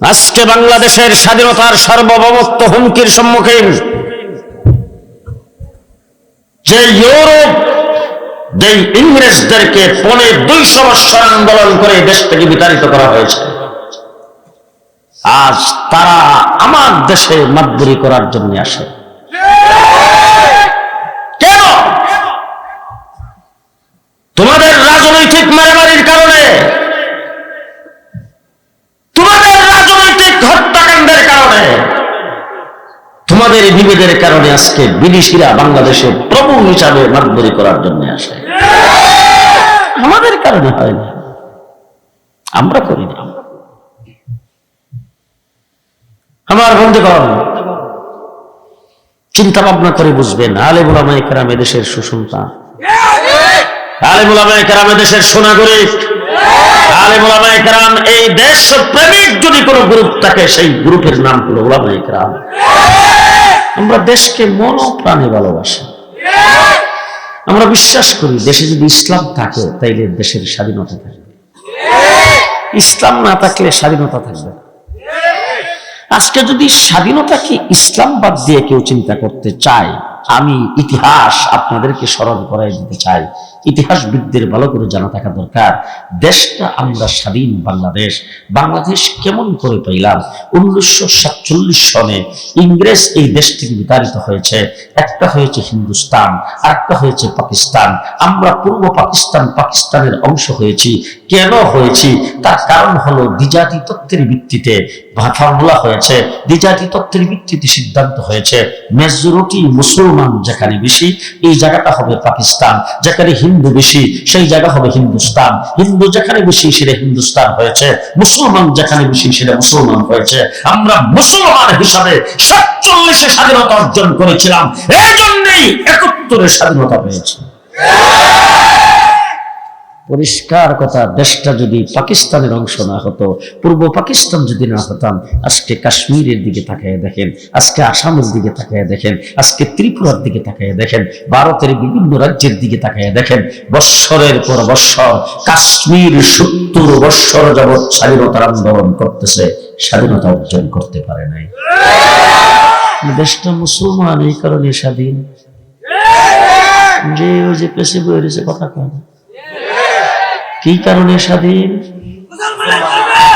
আজকে বাংলাদেশের স্বাধীনতার সার্বভৌমত্ব হুমকির সম্মুখীন যে ইউরোপ ইংরেজদেরকে পনে দুইশো বৎসর আন্দোলন করে দেশ থেকে বিতাড়িত করা হয়েছে। আজ তারা আমার দেশে মাতবুরি করার জন্য আসে। কেন? তোমাদের রাজনৈতিক মারামারির কারণে তোমাদের রাজনৈতিক হত্যাকাণ্ডের কারণে তোমাদের বিভেদের কারণে আজকে বিদেশিরা বাংলাদেশে প্রভু হিসাবে মাতবরি করার জন্য আসে। আমাদের কারণে হয় না। আমরা করি না। আমার বন্ধুগণ, চিন্তা ভাবনা করে বুঝবেন আলে বুলামা একরাম এদেশের সুসন্তান। আলে বুলামা একরাম এদেশের সোনাগরিক আলে বুলামা একরাম এই দেশ প্রেমিক যদি কোনো গ্রুপ থাকে, সেই গ্রুপের নাম হলো আমরা দেশকে মন প্রাণে ভালোবাসি। আমরা বিশ্বাস করি, দেশে যদি ইসলাম থাকে, তাইলে দেশের স্বাধীনতা থাকবে। ইসলাম না থাকলে স্বাধীনতা থাকবে আজকে যদি স্বাধীনতাকে ইসলাম বাদ দিয়ে কেউ চিন্তা করতে চায় আমি ইতিহাস আপনাদেরকে স্মরণ করাই দিতে চাই। ইতিহাসবিদদের ভালো করে জানা থাকা দরকার। দেশটা আমরা স্বাধীন বাংলাদেশ। বাংলাদেশ কেমন করে পাইলাম? উনিশশো সাতচল্লিশ সনে ইংরেজ এই দেশ থেকে বিতাড়িত হয়েছে। একটা হয়েছে হিন্দুস্তান আর একটা হয়েছে পাকিস্তান। আমরা পূর্ব পাকিস্তান, পাকিস্তানের অংশ হয়েছি। কেন হয়েছি? তার কারণ হলো দ্বিজাতি তত্ত্বের ভিত্তিতে ফর্মুলা হয়েছে। দ্বিজাতি তত্ত্বের ভিত্তিতে সিদ্ধান্ত হয়েছে। মেজরিটি মুসলমান যেখানে বেশি, এই জায়গাটা হবে পাকিস্তান। যেখানে হিন্দু বেশি, সেই জায়গা হবে হিন্দুস্তান। হিন্দু যেখানে বেশি, সেটা হিন্দুস্তান হয়েছে। মুসলমান যেখানে বেশি, সেটা মুসলমান হয়েছে। আমরা মুসলমান হিসাবে সাতচল্লিশে স্বাধীনতা অর্জন করেছিলাম। এই জন্যই একাত্তরে স্বাধীনতা পেয়েছি। পরিষ্কার কথা, দেশটা যদি পাকিস্তানের অংশ না হতো, পূর্ব পাকিস্তান যদি না হতাম, আজকে কাশ্মীরের দিকে তাকায় দেখেন, আজকে আসামের দিকে তাকায় দেখেন, আজকে ত্রিপুরার দিকে তাকায় দেখেন, ভারতের বিভিন্ন রাজ্যের দিকে তাকায় দেখেন, বৎসরের পর বৎসর কাশ্মীর সত্তর বৎসর যাবৎ স্বাধীনতার আন্দোলন করতেছে, স্বাধীনতা অর্জন করতে পারে নাই। দেশটা মুসলমান, এই কারণে স্বাধীন। যে ওই যে পেশে বই রয়েছে, কথা কয় না। কি কারণে স্বাধীন?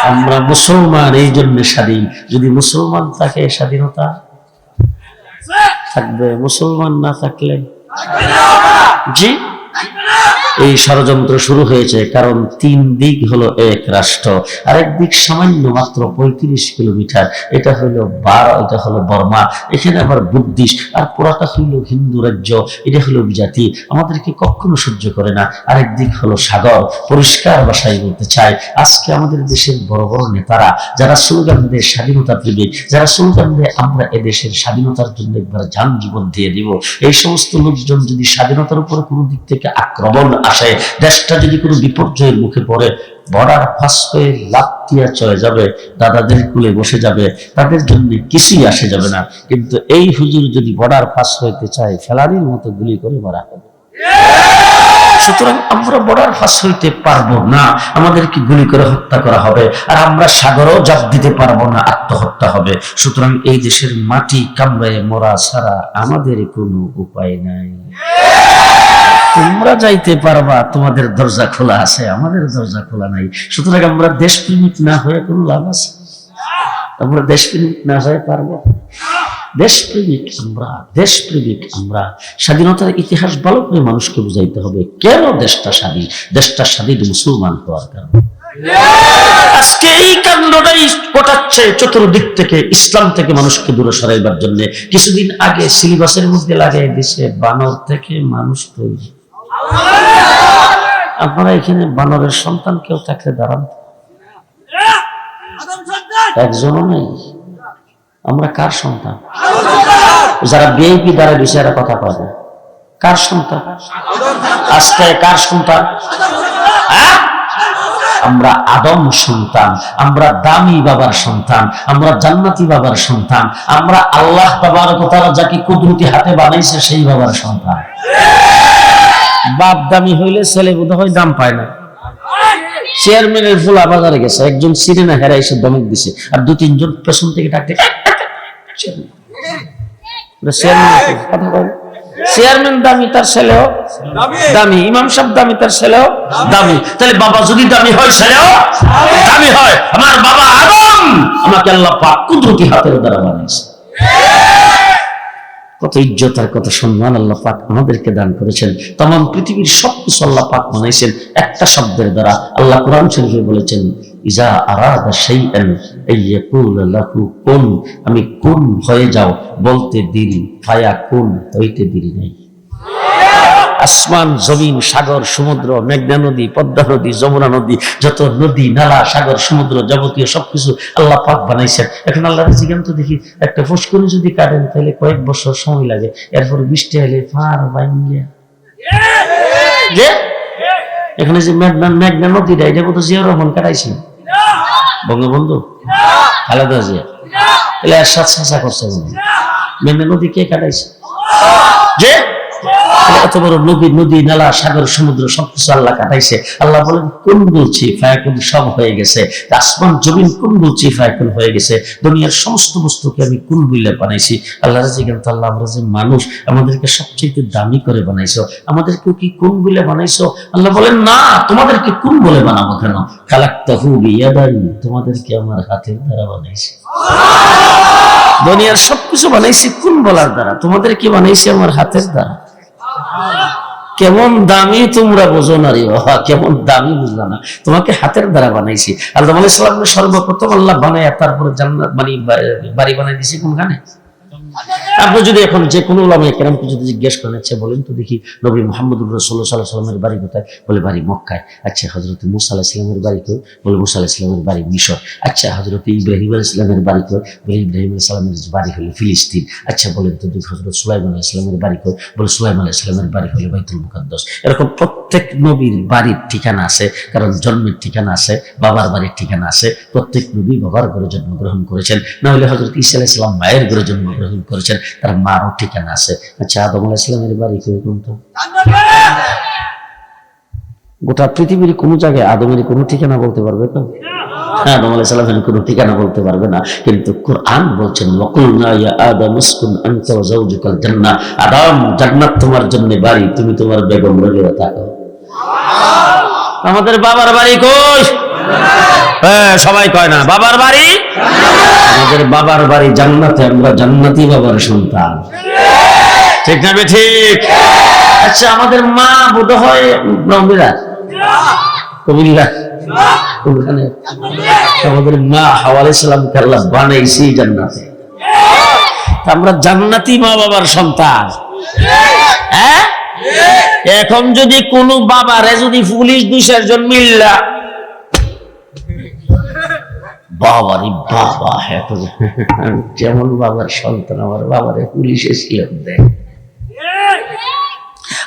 আমরা মুসলমান, এই জন্য স্বাধীন। যদি মুসলমান থাকে, স্বাধীনতা থাকবে। মুসলমান না থাকলে? জি? এই ষড়যন্ত্র শুরু হয়েছে, কারণ তিন দিক হলো এক রাষ্ট্র, আরেক দিক সামান্য মাত্র পঁয়ত্রিশ কিলোমিটার। এটা হলো বারো, এটা হলো বর্মা, এখানে আবার বুদ্ধিস্ট, আর পুরাটা হইল হিন্দু রাজ্য, এটা হলো বিজাতি, আমাদেরকে কখনো সহ্য করে না। আরেক দিক হলো সাগর, পরিষ্কার ভাষায় বলতে চাই আজকে আমাদের দেশের বড় বড় নেতারা, যারা স্লোগান স্বাধীনতা প্রেমিক যারা স্লোগান দেয়, আমরা এদেশের স্বাধীনতার জন্য একবার যান জীবন দিয়ে দিব এই সমস্ত লোকজন যদি স্বাধীনতার উপর কোনো দিক থেকে আক্রমণ আসে দেশটা যদি কোনো বিপর্যয়ের মুখে পড়ে বর্ডার ফাঁস হয়ে লাভ চলে যাবে, দাদাদের কুলে বসে যাবে, তাদের জন্য কিছুই আসে যাবে না। কিন্তু এই হুজুর যদি বর্ডার ফাঁস হইতে চায় ফেলারির মতো গুলি করে মারা হবে। সুতরাং আমরা বর্ডার ফাঁস হইতে পারব না, আমাদেরকে গুলি করে হত্যা করা হবে, আর আমরা সাগরও জাপ দিতে পারব না, আত্মহত্যা হবে। সুতরাং এই দেশের মাটি কামড়ায় মরা ছাড়া আমাদের কোনো উপায় নাই। তোমরা যাইতে পারবা, তোমাদের দরজা খোলা আছে, আমাদের দরজা খোলা নাই। সুতরাং আমরা দেশপ্রেমিক না হয়ে কোনো লাভ আছে? আমরা দেশপ্রেমিক না হয়ে পারব? দেশপ্রেমিক আমরা দেশপ্রেমিক আমরা। স্বাধীনতার ইতিহাস ভালো করে মানুষকে বুঝাইতে হবে, কেন দেশটা স্বাধীন? দেশটা স্বাধীন মুসলমান হওয়ার কারণে। আজকে এই কাণ্ডটাই ঘটাচ্ছে চতুর্দিক থেকে, ইসলাম থেকে মানুষকে দূরে সরাইবার জন্য। কিছুদিন আগে সিলেবাসের মধ্যে লাগাই দিছে, বানর থেকে মানুষ তৈরি। আপনারা এখানে বানরের সন্তান কেউ থাকলে দাঁড়ান একজনও নেই। আমরা কার সন্তান? যারা বিএপি দ্বারা বিষয়ের কথা পাবে কার সন্তান? আজকে কার সন্তান? হ্যাঁ? আমরা আদম সন্তান, আমরা দামি বাবার সন্তান, আমরা জান্নাতি বাবার সন্তান, আমরা আল্লাহ বাবার কথা যাকে কুদরতি হাতে বানাইছে সেই বাবার সন্তান। বাপ দামি হইলে ছেলে বোধ হয় দাম পায় না। চেয়ারম্যানের ফুলা বাজারে গেছে একজন সিরেনা হেরা এসে দমক দিছে আর দু তিনজন পেছন থেকে ডাকতে চেয়ারম্যান। দামি তার ছেলেও দামি। ইমাম সাহেব দামি তার ছেলেও দামি। তাহলে বাবা যদি দামি হয় ছেলেও দামি হয়। আমার বাবা আদম আমাকে আল্লাহ পাক কুদরতি হাতের দ্বারা বানিয়েছে। কত ইজ্জত আর কত সম্মান আল্লাহ পাক আমাদেরকে দান করেছেন। তমাম পৃথিবীর সব কিছু আল্লাহ পাক বানাইছেন একটা শব্দের দ্বারা। আল্লাহ কোরআন শরীফে বলেছেন, ইজা আরাদা শাইআন আইয়াকুল লাহু কুন। আমি কুন হয়ে যাও, বলতে দেরি, ফায়া কুন, হইতে দেরি নাই। আসমান, জমিন, সাগর, সমুদ্র, মেঘনা নদী, পদ্মা নদী, যমুনা নদী, যত নদী, নালা, সাগর, সমুদ্র যাবতীয় সবকিছু আল্লাহ পাক বানাইছেন। এখন আল্লাহ জিজ্ঞান তো দেখি, একটা ফুসকুনি যদি কাটেন, তাহলে কয়েক বছর সময় লাগে। এরপর বৃষ্টি হলে ফার বাইঙ্গিয়া যে? এখানে যে মেঘনা মেঘনা নদীটা, এটা মতো জিয়া রহমান কাটাইছে বঙ্গবন্ধু? খালেদা জিয়া। তাহলে এর সাথে সাথা করছে মেঘনা নদী কে কাটাইছে? যে? এত বড় নদী নদী, নালা, সাগর, সমুদ্র, সবকিছু আল্লাহ কাটাইছে। আল্লাহ বলেন সব হয়ে গেছে। আসমান, জমিন হয়ে গেছে। দুনিয়ার সমস্ত বস্তুকে আমি বানাইছি? আল্লাহ আমরা যে মানুষ, আমাদেরকে সবচেয়ে দামি করে বানাইছো। আমাদেরকে কি কোন বলে বানাইছো? আল্লাহ বলেন, না, তোমাদেরকে কোন বলে বানাবো কেন? তোমাদেরকে আমার হাতের দ্বারা বানাইছি। দুনিয়ার সবকিছু বানাইছি কোন বলার দ্বারা? তোমাদের কি বানাইছি আমার হাতের দ্বারা। কেমন দামি তোমরা বোঝো না রে বাবা, কেমন দামি বুঝলা না। তোমাকে হাতের দ্বারা বানাইছি। আল্লাহ সর্বপ্রথম আল্লাহ বানায় তারপরে জান্নাত মানে বাড়ি বানাই দিছি কোনখানে আপনি যদি এখন যে কোনো ওলামায় কেরামকে যদি জিজ্ঞেস করেন আচ্ছা বলেন তো দেখি নবী মোহাম্মদুর রসুল্লাহ সাল্লাহ সাল্লামের বাড়ি কোথায়? বলে বাড়ি মক্কায়। আচ্ছা হজরত মুসা আলাহ ইসলামের বাড়ি কই বলে মুসা আলাহ ইসলামের বাড়ি মিশর। আচ্ছা হজরত ইব্রাহিম আলাহ ইসলামের বাড়ি কই বলে ইব্রাহিম আলাহ ইসলামের বাড়ি হলো ফিলিস্তিন। আচ্ছা বলেন তো দেখি হজরত সুলাইম আলাহ ইসলামের বাড়ি কই বলে সুলাইম আলাহ ইসলামের বাড়ি হলো বাইতুল মুকাদ্দাস। এরকম প্রত্যেক নবীর বাড়ির ঠিকানা আছে, কারণ জন্মের ঠিকানা আছে, বাবার বাড়ির ঠিকানা আছে, প্রত্যেক নবী বাবার ঘরে জন্মগ্রহণ করেছেন। না হলে হজরত ইসা আলাহ ইসলাম মায়ের ঘরে জন্মগ্রহণ করেছেন, তার মারও ঠিকানা আছে। আচ্ছা আদম আলাহ ইসলামের বাড়ি কীরকম তো? গোটা পৃথিবীর কোনো জায়গায় আদমের কোনো ঠিকানা বলতে পারবে তো? হ্যাঁ আদম আলাইহিস সালামের কোনো ঠিকানা বলতে পারবে না। কিন্তু কোরআন বলছেন, ওয়াকুলনা ইয়া আদম উসকুন আনতা আদম, জান্নাত তোমার জন্য বাড়ি, তুমি তোমার বেগম থাকো। আমাদের বাবার বাড়ি কই? হ্যাঁ সবাই কয় না, বাবার বাড়ি? আমাদের বাবার বাড়ি জান্নাতে, আমরা জান্নাতি বাবার সন্তান। ঠিক না ঠিক? আচ্ছা আমাদের মা বোধ হয় আমাদের মা হাওয়ালে সালামকে আল্লাহ বানাইছি জান্নাতে। আমরা জান্নাতি মা বাবার সন্তান। হ্যাঁ? এখন যদি কোনো বাবারে যদি পুলিশ দুই চারজন মিল্লা। বাবারি বাবা এত যেমন বাবার সন্তান, আমার বাবারে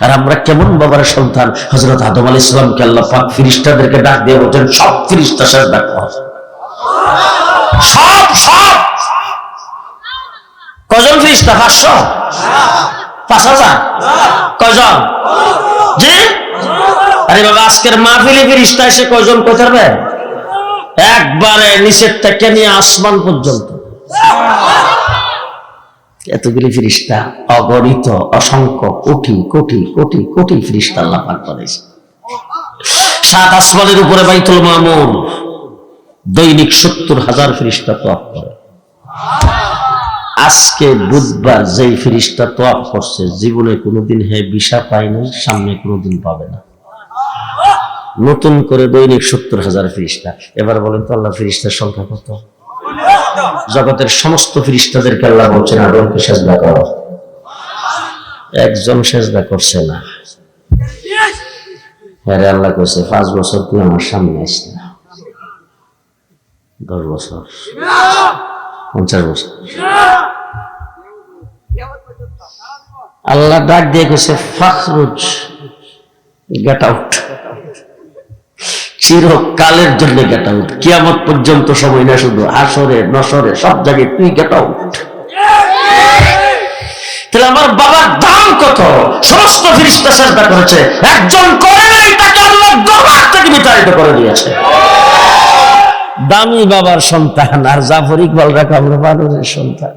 আর আমরা কেমন বাবার সন্তান? হজরত আদম আলী ইসলামকে আল্লাহ ডাক দিয়ে বলছেন, সব ফিরিস্তা শেষ ডাক সব সব। কজন ফিরিস্তা? পাঁচশো? কজন জি? আরে বাবা, আজকের ফিরিস্তা এসে কজন কোথায় পারবে? একবারে নিচের থেকে নিয়ে আসমান পর্যন্ত। এতগুলি ফিরিস্তা, অগণিত, অসংখ্য, কোটি কোটি কোটি কোটি ফিরিস্তা পাক করেছে সাত আসমানের উপরে বাইতুল মামুন। দৈনিক সত্তর হাজার ফিরিস্তা তোয়াফ করে। আজকে বুধবার যেই ফিরিস্তা তোয়াফ করছে, জীবনে কোনোদিন হে বিষা পায় না সামনে কোনোদিন পাবে না। নতুন করে দৈনিক সত্তর হাজার ফিরিস্তা। এবার বলেন তো আল্লাহ, ফিরিস্তার সংখ্যা কত? জগতের সমস্ত ফিরিস্তাদেরকে আল্লাহ বলছেন, আদমকে সেজদা করো। একজন সেজদা করছে না। আরে আল্লাহ কইছে, পাঁচ বছর তুই আমার সামনে আইস না। দশ বছর। পঞ্চাশ বছর। আল্লাহ ডাক দিয়ে কইছে, ফাখরুজ গেট আউট চিরকালের জন্য গেট আউট কিয়ামত পর্যন্ত সময় না শুধু আসরে নসরে, সব জায়গায় তুই গেট আউট তাহলে আমার বাবার দাম কত? সমস্ত ফিরিস্তা চেষ্টা করেছে। একজন করে নাই, তাকে আল্লাহ দরবার থেকে বিতাড়িত করে দিয়েছে। দামি বাবার সন্তান, আর জাফর ইকবালরা কামড়ে বানরের সন্তান।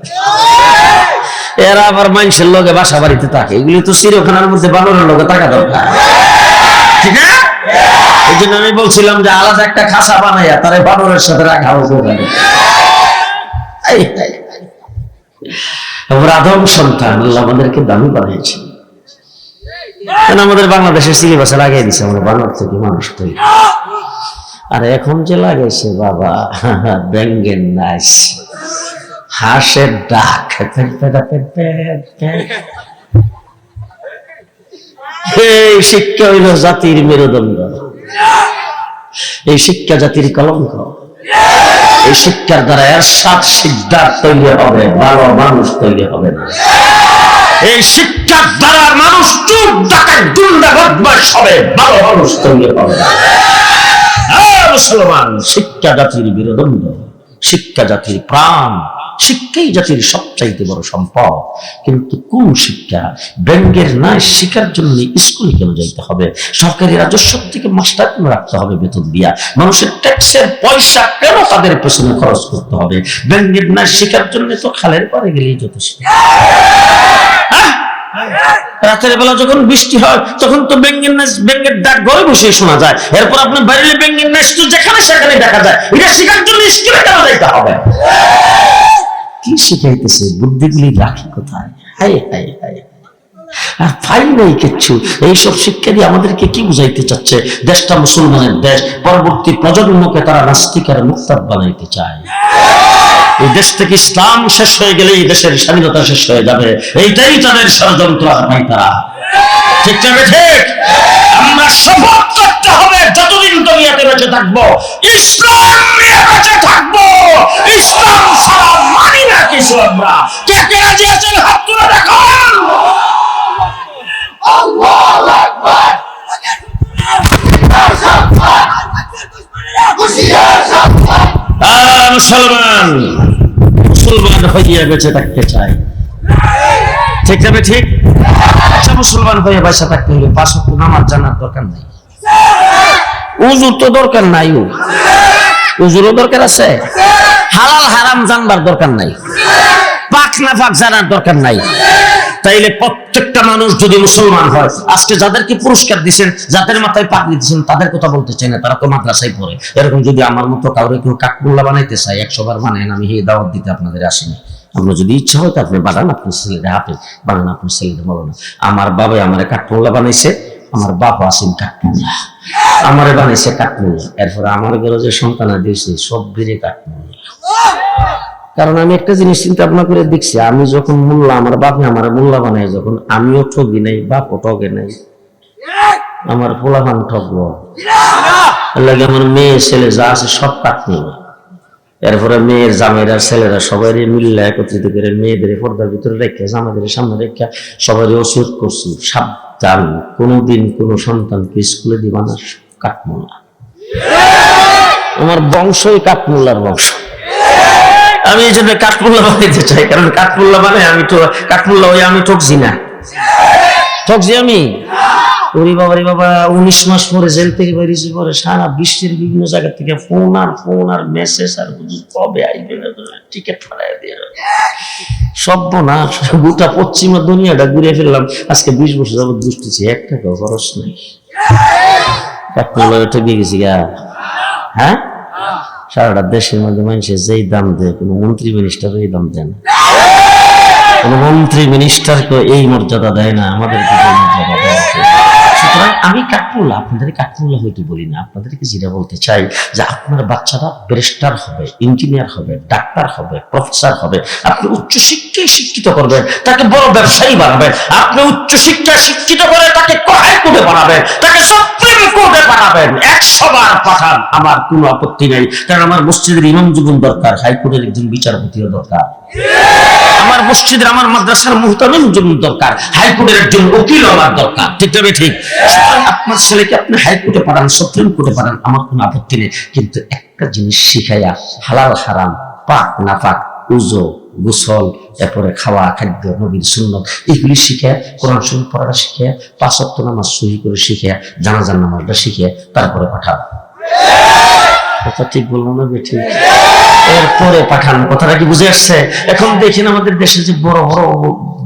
এরা আবার মানুষের লোকে বাসা বাড়িতে থাকে। এগুলি তো চিরখানার মধ্যে বানরের লোকে থাকা দরকার। ঠিক না? এই জন্য আমি বলছিলাম যে আলাদা একটা খাসা বানাইয়া তারে বানরের সাথে রাখা এই। আমরা সন্তান, আল্লাহ আমাদেরকে দামি বানিয়েছেন। কেন আমাদের বাংলাদেশের সিলেবাসে লাগিয়ে দিছে, আমরা বানর থেকে মানুষ তৈরি। আর এখন যে লাগাইছে বাবা ব্যাঙ্গের নাচ হাঁসের ডাক। এই শিক্ষা হইল জাতির মেরুদণ্ড। এই শিক্ষা জাতির কলঙ্ক। এই শিক্ষার দ্বারা এর সাত সিদ্ধার তৈরি হবে, ভালো মানুষ তৈরি হবে না। এই শিক্ষার দ্বারা মানুষ চুপ ডাকায় দুন্ডা বদমাস হবে, ভালো মানুষ তৈরি হবে না। মুসলমান শিক্ষা জাতির বিরোধন্য শিক্ষা জাতির প্রাণ। শিক্ষাই জাতির সবচাইতে বড় সম্পদ। কিন্তু কোন শিক্ষা ব্যাংকের নাই শিক্ষার জন্য স্কুলে কেন যাইতে হবে? সরকারি রাজস্ব থেকে মাস্টার কেন রাখতে হবে বেতন দিয়া? মানুষের ট্যাক্সের পয়সা কেন তাদের পেছনে খরচ করতে হবে? ব্যাংকের নাই শিক্ষার জন্য তো খালের পরে গেলেই যথেষ্ট। হ্যাঁ? রাতের বেলা যখন বৃষ্টি হয়, তখন তো ডাক বসে শোনা যায়। এরপর আপনি বাইরে তো যেখানে সেখানে দেখা যায়। এটা শেখার জন্য স্কুলে যাইতে হবে? কি শিখাইতেছে? বুদ্ধিগুলি রাখি কোথায়? হাই হাই হাই আর পাই নাই কিচ্ছু। এইসব শিক্ষা দিয়ে আমাদেরকে কি বুঝাইতে চাচ্ছে? দেশটা মুসলমানের দেশ। পরবর্তী প্রজন্মকে তারা নাস্তিক আর মুক্তাব বানাইতে চায়। এই দেশ থেকে ইসলাম শেষ হয়ে গেলে এই দেশের স্বাধীনতা শেষ হয়ে যাবে। এইটাই তাদের ষড়যন্ত্র ভাই তারা। ঠিক যাবে ঠিক আমরা শপথ করতে হবে, যতদিন দুনিয়াতে বেঁচে থাকব। ইসলাম নিয়ে বেঁচে থাকব। ইসলাম ছাড়া মানি না কিছু আমরা। কে কে রাজি আছেন? হাত তুলে দেখান। মুসলমান মুসলমান হইয়া বেঁচে থাকতে চাই ঠিক যাবে ঠিক আচ্ছা মুসলমান হয়ে বেঁচে থাকতে হলে বাসক নামাজ জানার দরকার নাই। উজুর তো দরকার নাই উজুরও দরকার আছে। হালাল হারাম জানবার দরকার নাই। পাক না পাক জানার দরকার নাই। তাইলে প্রত্যেকটা মানুষ যদি মুসলমান হয়, আজকে যাদেরকে পুরস্কার দিচ্ছেন যাদের মাথায় পাগড়ি দিচ্ছেন তাদের কথা বলতে চাই না, তারা তো মাদ্রাসায় পড়ে। এরকম যদি আমার মতো কাউরে কেউ কাকমুল্লা বানাইতে চাই একশো বার বানায় আমি এই দাওয়াত দিতে আপনাদের আসিনি। আপনার যদি ইচ্ছা হয় তো আপনি বানান, আপনার ছেলেটা হাফে বানান আপনার ছেলেটা বলো না আমার বাবা আমার কাঠমোল্লা বানাইছে, আমার বাবা আসেন কাঠমোল্লা আমারে বানাইছে কাঠমোল্লা এরপরে আমার ঘরে যে সন্তান দিয়েছে, সব বেড়ে কাঠমোল্লা কারণ আমি একটা জিনিস চিন্তা ভাবনা করে দেখছি, আমি যখন মোল্লা, আমার বাপে আমার মোল্লা বানাই যখন, আমিও ঠগি নাই, বাপও ঠগে নাই, আমার পোলাপান ঠকবো লাগে আমার মেয়ে, ছেলে যা আছে সব কাটমোল্লা এরপরে মেয়ের জামাইরা ছেলেরা সবাই মিল্লা একত্রিত করে মেয়েদের পর্দার ভিতরে রেখে, জামাইদের সামনে রেখে সবাই ওষুধ করছি, সাবধান, কোনোদিন কোনো সন্তানকে স্কুলে দিবা না আমার বংশই কাঠমোল্লার বংশ। আমি এই জন্য কাঠমোল্লা বানাইতে চাই, কারণ কাঠমোল্লা মানে আমি তো, কাঠমোল্লা ওই আমি ঠকছি না। ঠকছি আমি? ওরে বাবা রে বাবা, উনিশ মাস পরে জেল থেকে বেরিয়েছি পরে সারা বিশ্বের বিভিন্ন জায়গা থেকে ফোন আর ফোন আর মেসেজ আর কবে আইবে টিকিট ফালাই দিয়ে সভ্য না গোটা পশ্চিমা দুনিয়াটা ঘুরে ফেললাম। আজকে বিশ বছর যাবত দুষ্টিছি এক টাকা খরচ নাই। কাঠমোল্লা ঠকে গেছি গা। হ্যাঁ? সারাটা দেশের মধ্যে মানুষের যেই দাম দেয়, কোনো মন্ত্রী মিনিস্টার এই দাম দেয় না। কোনো মন্ত্রী মিনিস্টারকে এই মর্যাদা দেয় না, আমাদের মর্যাদা। সুতরাং আমি কাঠমুল্লা আপনাদের কাঠমুল্লা হইতে বলি না? আপনাদেরকে যেটা বলতে চাই যে আপনার বাচ্চারা ব্যারিস্টার হবে ইঞ্জিনিয়ার হবে ডাক্তার হবে প্রফেসর হবে, আপনি উচ্চ শিক্ষায় শিক্ষিত করবেন, তাকে বড় ব্যবসায়ী বানাবেন, আপনি উচ্চ শিক্ষায় শিক্ষিত করে তাকে হাই কোর্টে বানাবেন তাকে সুপ্রিম কোর্টে বানাবেন একশো বার পাঠান, আমার কোনো আপত্তি নেই, কারণ আমার মসজিদের ইমাম জীবন দরকার, হাইকোর্টের একজন বিচারপতিও দরকার। আমার মসজিদের, আমার মাদ্রাসার মুহতামিম জন্য দরকার, হাইকোর্টের একজন উকিল আমার দরকার। ঠিক তবে ঠিক আপনার ছেলেকে আপনি হাইকোর্টে পাঠান, সুপ্রিম কোর্টে পাঠান, আমার কোনো আপত্তি নেই। কিন্তু একটা জিনিস শিখাইয়া, হালাল হারাম, পাক না পাক উজো, গোসল, এরপরে খাওয়া, খাদ্য, নবীর সুন্নত, এগুলি শিখে কোরআন শরীফ পড়াটা শিখে সপ্তাহ নামাজ সহি করে শিখে জানাজার নামাজটা শিখে তারপরে পাঠান কথা ঠিক বলব না বেঠি এরপরে পাঠান, কথাটা কি বুঝে আসছে? এখন দেখেন আমাদের দেশে যে বড় বড়,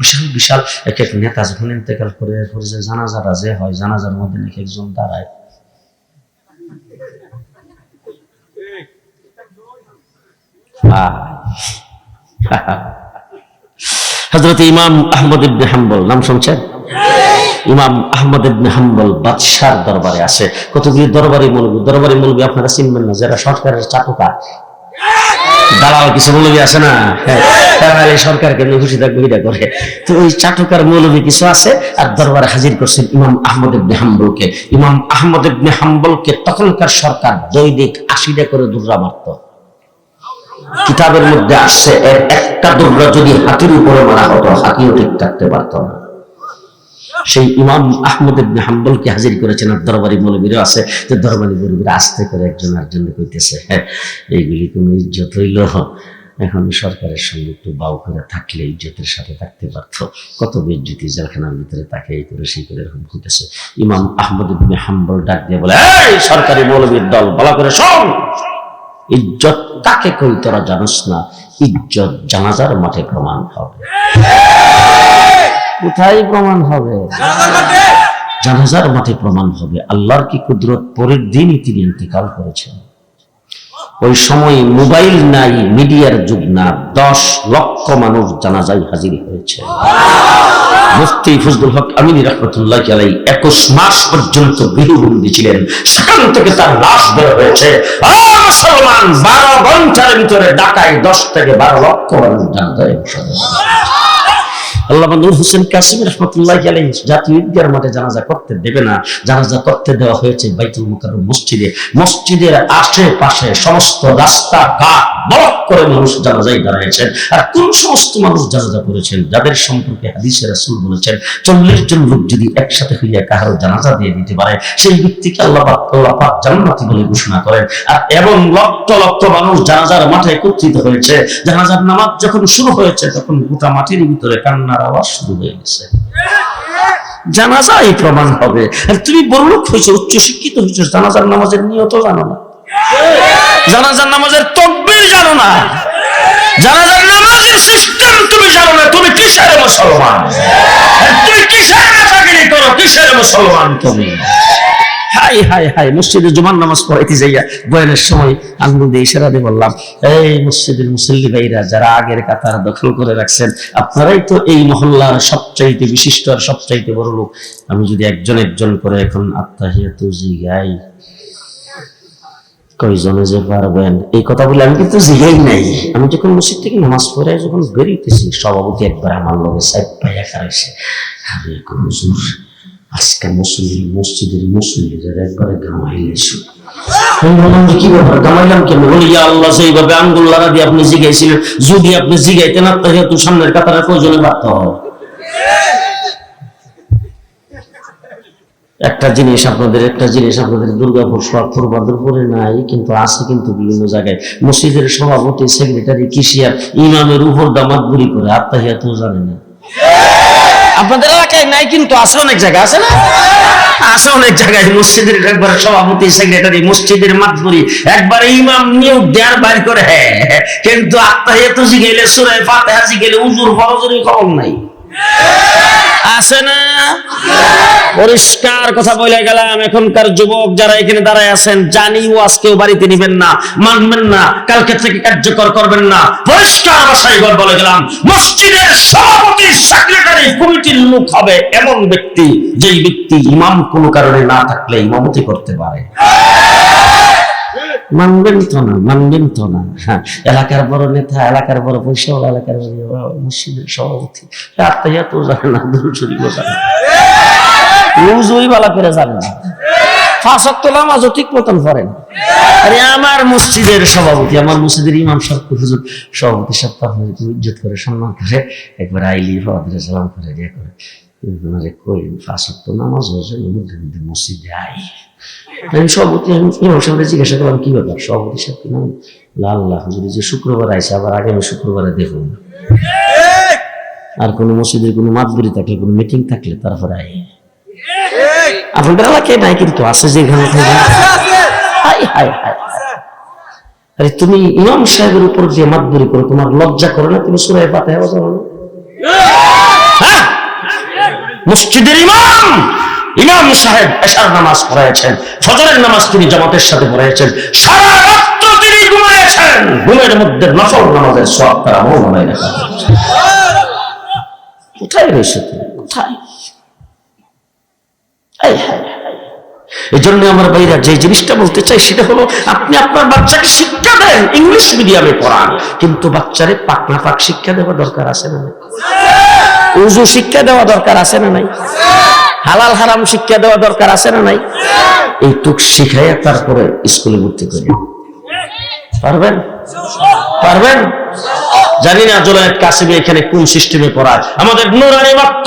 বিশাল বিশাল, এক এক নেতা যখন ইন্তেকাল করে, এরপরে যে জানাজারা যে হয়, জানাজার মধ্যে নাকি একজন দাঁড়ায়। হজরত ইমাম আহমদ ইবনে হাম্বল, নাম শুনছেন? ইমাম আহমদ ইবনে হাম্বল বাদশার দরবারে আছে। কতগুলি দরবারি মৌলবী দরবারি মৌলবী আপনারা চিনবেন না, যারা সরকারের চাটুকার দালাল কিছু মৌলবী আছে না? হ্যাঁ তারা এই সরকারকে খুশি থাকবে এটা করে? তো ওই চাটুকার মৌলবী কিছু আছে, আর দরবারে হাজির করছেন ইমাম আহমদ ইবনে হাম্বলকে। ইমাম আহমদ ইবনে হাম্বলকে তখনকার সরকার দৈনিক আশিটা করে দুর্রা মারত। কিতাবের মধ্যে আসছে, এর একটা দুর্রা যদি হাতির উপরে মারা হতো, হাতিও ঠিক থাকতে পারতো না। সেই ইমাম আহমদ ইবনে হাম্বলকে হাজির করেছেন আর দরবারি মৌলবীরা আছে, যে দরবারি মৌলবীরা আস্তে করে একজন আরেকজন কইতেছে হ্যাঁ এইগুলি কোনো ইজ্জত হইল? এখন সরকারের সঙ্গে একটু বাউ করে থাকলে ইজ্জতের সাথে থাকতে পারত। কত বেজ্জতি জেলখানার ভিতরে তাকে এই করে সেই করে এরকম ঘুরতেছে ইমাম আহমদ ইবনে হাম্বল ডাক দিয়ে বলে, এই সরকারি মৌলবীর দল বলা করে শোন! ইজ্জত কাকে কই তোরা জানোস না? ইজ্জত জানাজার মাঠে প্রমাণ হবে। কোথায় প্রমাণ হবে? জানাজার মাঠে প্রমাণ হবে। আল্লাহর কি কুদরত? পরের দিনই তিনি ইন্তেকাল করেছেন। ওই সময় মোবাইল নাই, মিডিয়ার যুগ না। দশ লক্ষ মানুষ জানাজায় হাজির হয়েছে। মুফতি ফজলুল হক আমিনী রহমতুল্লাহ আলাই একুশ মাস পর্যন্ত গৃহবন্দী ছিলেন। সেখান থেকে তার লাশ বের হয়েছে। মুসলমান, বারো ঘণ্টার ভিতরে ঢাকায় দশ থেকে বারো লক্ষ মানুষ জানাজায় অংশগ্রহণ নূর হোসেন কাসিম রহমতুল্লাহ আলাই জাতীয় মাঠে জানাজা করতে দেবে না। জানাজা করতে দেওয়া হয়েছে বাইতুল মসজিদে। মসজিদের আশেপাশে সমস্ত রাস্তা ঘাট বরফ করে মানুষ জানাজাই দাঁড়াইছেন। আর কোন সমস্ত মানুষ জানাজা করেছেন? যাদের সম্পর্কে হাদিসে রাসূল বলেছেন, চল্লিশ জন লোক যদি একসাথে হইয়া কাহারো জানাজা দিয়ে দিতে পারে, সেই ব্যক্তিকে আল্লাহ আল্লাহ পাক বলে ঘোষণা করেন। আর এবং লক্ষ লক্ষ মানুষ জানাজার মাঠে একত্রিত হয়েছে। জানাজার নামাজ যখন শুরু হয়েছে, তখন গোটা মাটির ভিতরে কান্নার আওয়াজ শুরু হয়ে গেছে। জানাজাই প্রমাণ হবে। আর তুমি বড়লোক হয়েছো, উচ্চ শিক্ষিত হয়েছো, জানাজার নামাজের নিয়ত জানো না। জানাজার নামাজের তকবির জানো না। জানাজার নামাজের সিস্টেম তুমি জানো না, তুমি কিসের মুসলমান? তুমি কিসের নেতাগিরি করো, কিসের মুসলমান তুমি? হাই হাই হাই, মসজিদে জুমার নামাজ পড়াইতে যাইয়া বয়ানের সময় আঙ্গুল দিয়ে ইশারা দিয়ে বললাম, এই মসজিদের মুসল্লি ভাইরা যারা আগের কাতার দখল করে রাখছেন, আপনারাই তো এই মহল্লার সবচাইতে বিশিষ্ট আর সবচাইতে বড় লোক। আমি যদি একজন একজন করে এখন আত্মাহিয়াতু জিগাই কয়জনে যে পারবেন? এই কথা বলে আমি কিন্তু জিগাই নাই। আমি যখন মসজিদ থেকে নামাজ পড়ে যখন বেরিয়েতেছি সভাপতি একবার আমার লগে সাহেব পাইয়া খারাইছে আরে হুজুর আজকে মুসল্লি, মসজিদের মুসল্লিদের একবারে গামাইলেছো একটা জিনিস আপনাদের, একটা জিনিস আপনাদের দুর্গাপুর নাই, কিন্তু আছে কিন্তু বিভিন্ন জায়গায়। মসজিদের সভাপতি, সেক্রেটারি, কিসিয়ার, ইমামের উপর দামাত করে, আত্মাহিয়া তো জানে না। আপনাদের এলাকায় নাই, কিন্তু আছে অনেক জায়গা, আছে না? আছে অনেক জায়গায়, মসজিদের একবার সভাপতি, সেক্রেটারি, মসজিদের মাতবুরি, একবার ইমাম নিয়োগ দেয়ার বাইর করে। কিন্তু আত্মা এত জিগেলে সুরে ফাতেহা গেলে উজুর ফরজুরি খবর নাই। আছে না? পরিষ্কার কথা বলে গেলাম, এখনকার যুবক যারা এখানে দাঁড়ায় আছেন আজকেও বাড়িতে নিবেন না, মানবেন না, কালকে থেকে কার্যকর করবেন না। পরিষ্কার ভাষায় বলে গেলাম, মসজিদের সভাপতি সেক্রেটারি কমিটির লোক হবে এমন ব্যক্তি যেই ব্যক্তি ইমাম কোনো কারণে না থাকলে ইমামতি করতে পারে। মানবেন তো না, মানবেন তো না। হ্যাঁ এলাকার বড় নেতা, এলাকার বড় পয়সা এলাকার মসজিদের সভাপতি। আত্মাইয়া তো জানে না জানে বালা করে না। নামাজও ঠিক মতন করেন আরে আমার মসজিদের সভাপতি, আমার মসজিদের ইমাম সাহেব, হুজুর সভাপতি সাহেব ইজ্জত করে সম্মান করে, একবার আইলি ফাদের সালাম করে দিয়ে করে। আরে কই ফাঁসক তো নামাজ হয়েছে মধ্যে মধ্যে মসজিদে আই আমি সভাপতি আমি ইমাম জিজ্ঞাসা করলাম কি ব্যাপার সভাপতি সাহেব কি নাম আল্লাহ হুজুরি যে শুক্রবার আইসে আবার আগামী শুক্রবারে দেখুন আর কোনো মসজিদের কোনো মাতবুরি থাকলে কোনো মিটিং থাকলে তারপরে আই আপনাদের এলাকায় নাই কিন্তু আছে যেখানে হাই হাই আরে তুমি ইমাম সাহেবের উপর যে মাতবুরি করো তোমার লজ্জা করে না তুমি সুরায় পাতে হওয়া যাবে না হ্যাঁ? মসজিদের ইমাম। ইমাম সাহেব এশার নামাজ পড়াইছেন ফজরের নামাজ তিনি জামাতের সাথে পড়াইছেন সারা রাত্র তিনি ঘুমাইছেন ঘুমের মধ্যে নফল নামাজের সব তারা মৌলানায় লেখা আছে। কোথায় রয়েছে কোথায়? এই জন্য আমার ভাইরা যে জিনিসটা বলতে চাই সেটা হলো, আপনি আপনার বাচ্চাকে শিক্ষা দেন, ইংলিশ মিডিয়ামে পড়ান, কিন্তু বাচ্চারে পাক না পাক শিক্ষা দেওয়া দরকার আছে না উজু শিক্ষা দেওয়া দরকার আছে না নাই? হালাল হারাম শিক্ষা দেওয়া দরকার আছে না নাই? এই টুক শিখাইয়া তারপরে স্কুলে ভর্তি করি। পারবেন? পারবেন? জানি না জোলায়েত কাসিমি এখানে কোন সিস্টেমে পড়ায়। আমাদের নুরানি মাত্র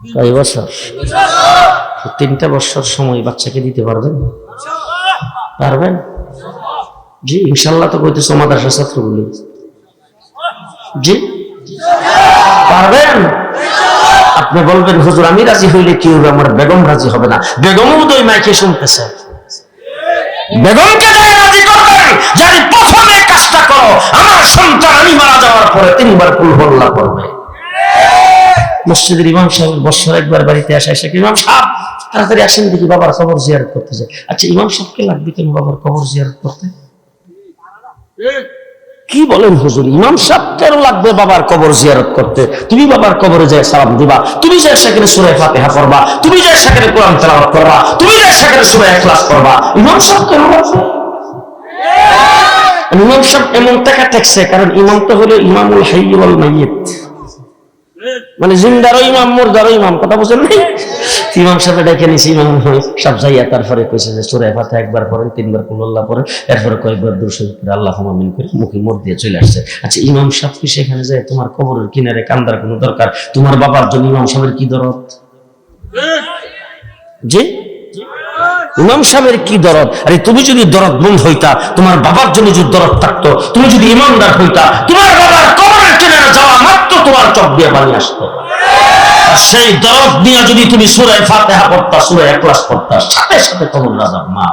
ছয় বছর। তিনটা বছর সময় বাচ্চাকে দিতে পারবেন? পারবেন? জি, ইনশাল্লাহ তো কইতেছো মাদ্রাসা ছাত্রগুলি। জি? পারবেন? আপনি বলবেন, হুজুর, আমি রাজি হইলে কি হবে? আমার বেগম রাজি হবে না। বেগমও তো ওই মাইকে শুনতেছে। বেগমকে যায় রাজি করবেন যদি প্রথমে কাজটা করো, আমার সন্তান আমি মারা যাওয়ার পরে তিনবার কুল হল্লা করবে। মসজিদের ইমাম সাহেব বছর একবার বাড়িতে আসে এসে ইমাম সাহেব, তাড়াতাড়ি আসেন দেখি বাবার কবর জিয়ারত করতে যায় আচ্ছা ইমাম সাহেবকে লাগবে কেন বাবার কবর জিয়ারত করতে? কি বলেন হুজুর, ইমাম সাহেব কেন লাগবে বাবার কবর জিয়ারত করতে? তুমি বাবার কবরে যায় সালাম দিবা, তুমি যায় সেখানে সুরে ফাতিহা করবা তুমি যায় সেখানে কোরআন তেলাওয়াত করবা, তুমি যায় সেখানে সুরে ইখলাস করবা ইমাম সাহেব কেন ইমাম সাহেব এমন টাকা ঠেকছে, কারণ ইমাম তো হলো ইমামুল হাই ওয়াল মাইয়িত। মানে জিন্দারও ইমাম, মুরদারও ইমাম, কথা বুঝেন নাই? ইমাম সাহেব ডেকে নিছি, ইমাম সব যাইয়া তারপরে কইছে যে সুরে ফাতে একবার পড়েন, তিনবার কুল্লাহ পড়েন, এরপরে কয়েকবার করে আল্লাহ মামিন করে, মুখে মোট দিয়ে চলে আসছে। আচ্ছা ইমাম সাহেব কি সেখানে যায়? তোমার কবরের কিনারে কান্দার কোনো দরকার? তোমার বাবার জন্য ইমাম সাহেবের কি দরদ? জি? ইমাম সাহেবের কি দরদ? আরে, তুমি যদি দরদ বন্ধ হইতা, তোমার বাবার জন্য যদি দরদ থাকতো, তুমি যদি ইমানদার হইতা, তোমার বাবার কবরের কিনারে যাওয়া মাত্র তোমার চোখ দিয়ে পানি আসতো। সেই দরদ নিয়ে যদি তুমি সুরায় ফাতেহা পড়তা সুরায় একলাস পড়তা, সাথে সাথে কবর রাজা মা।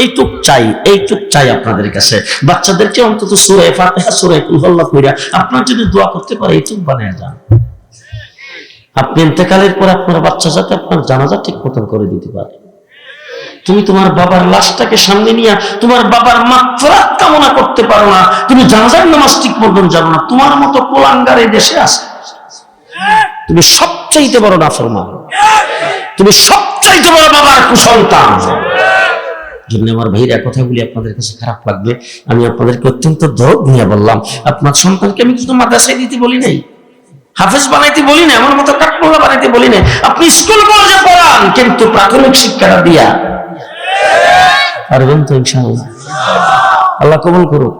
এইটুক চাই এইটুক চাই আপনাদের কাছে। বাচ্চাদেরকে অন্তত সুরায় ফাতেহা কুলহল্লা কইরা আপনার যদি দোয়া করতে পারে, এইটুক বানিয়ে যান আপনি ইন্তেকালের পর আপনার বাচ্চা যাতে আপনার জানাজা ঠিক মতন করে দিতে পারে। তুমি তোমার বাবার লাশটাকে সামনে নিয়ে তোমার বাবার মাত্রাত কামনা করতে পারো না। তুমি জানাজার নামাজ ঠিক মতন জানো না। তোমার মতো কোলাঙ্গার দেশে আছে। তুমি সবচাইতে বড় নাফরমান। তুমি সবচাইতে বড় বাবার কুসন্তান। আমার ভাইরা, কথাগুলি আপনাদের কাছে খারাপ লাগবে। আমি আপনাদেরকে অত্যন্ত দরদ নিয়ে বললাম। আপনার সন্তানকে আমি কিন্তু মাদ্রাসায় দিতে বলি নাই। হাফেজ বানাইতে বলি না আমার মতো কাঠমোলা বানাইতে বলি না আপনি স্কুল কলেজে পড়ান, কিন্তু প্রাথমিক শিক্ষাটা দিয়া পারবেন তো ইনশাআল্লাহ। আল্লাহ কবুল করুক।